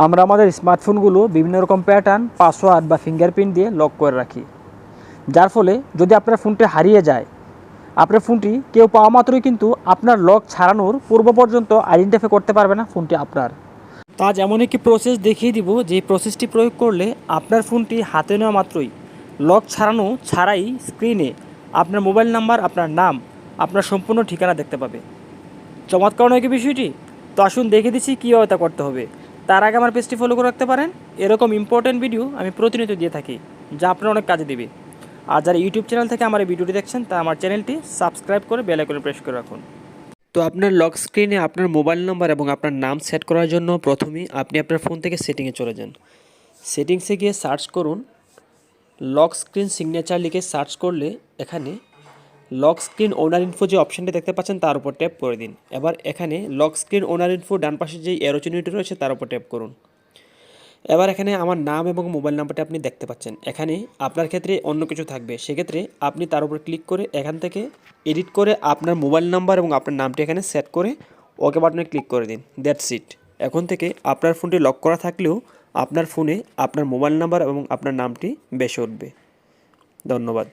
আমরা আমাদের স্মার্টফোনগুলো বিভিন্ন রকম প্যাটার্ন পাসওয়ার্ড বা ফিঙ্গারপ্রিন্ট দিয়ে লক করে রাখি। যার ফলে যদি আপনার ফোনটি হারিয়ে যায়, আপনার ফোনটি কেউ পাওয়া মাত্রই কিন্তু আপনার লক ছাড়ানোর পূর্ব পর্যন্ত আইডেন্টিফাই করতে পারবে না ফোনটি আপনার। তা আজ এমন একটি প্রসেস দেখিয়ে দিব, যে প্রসেসটি প্রয়োগ করলে আপনার ফোনটি হাতে নেওয়া মাত্রই লক ছাড়ানো ছাড়াই স্ক্রিনে আপনার মোবাইল নাম্বার আপনার নাম, আপনার সম্পূর্ণ ঠিকানা দেখতে পাবে। চমৎকার নয় কি বিষয়টি? তো আসুন দেখে দিচ্ছি কীভাবে তা করতে হবে। তার আগে আমার পেজটি ফলো করে রাখতে পারেন। এরকম ইম্পর্টেন্ট ভিডিও আমি প্রতিনিয়ত দিয়ে থাকি, যা আপনার অনেক কাজে দেবে। আর যারা ইউটিউব চ্যানেল থেকে আমার এই ভিডিওটি দেখছেন তা আমার চ্যানেলটি সাবস্ক্রাইব করে বেল আইকনে প্রেস করে রাখুন। তো আপনার লক স্ক্রিনে আপনার মোবাইল নাম্বার এবং আপনার নাম সেট করার জন্য প্রথমেই আপনি আপনার ফোন থেকে সেটিংয়ে চলে যান। সেটিংসে গিয়ে সার্চ করুন। লক স্ক্রিন সিগনেচার লিখে সার্চ করলে এখানে লক স্ক্রিন ওনার ইনফো যে অপশানটি দেখতে পাচ্ছেন, তার উপর ট্যাপ করে দিন। এবার এখানে লক স্ক্রিন ওনার ইনফো ডান পাশে যে এরোচিনিটি রয়েছে, তার উপর ট্যাপ করুন। এবার এখানে আমার নাম এবং মোবাইল নাম্বারটা আপনি দেখতে পাচ্ছেন। এখানে আপনার ক্ষেত্রে অন্য কিছু থাকবে। সেক্ষেত্রে আপনি তার উপর ক্লিক করে এখান থেকে এডিট করে আপনার মোবাইল নাম্বার এবং আপনার নামটি এখানে সেট করে ওকে বাটনে ক্লিক করে দিন। দ্যাটস ইট এখন থেকে আপনার ফোনটি লক করা থাকলেও আপনার ফোনে আপনার মোবাইল নাম্বার এবং আপনার নামটি বেসে উঠবে। ধন্যবাদ।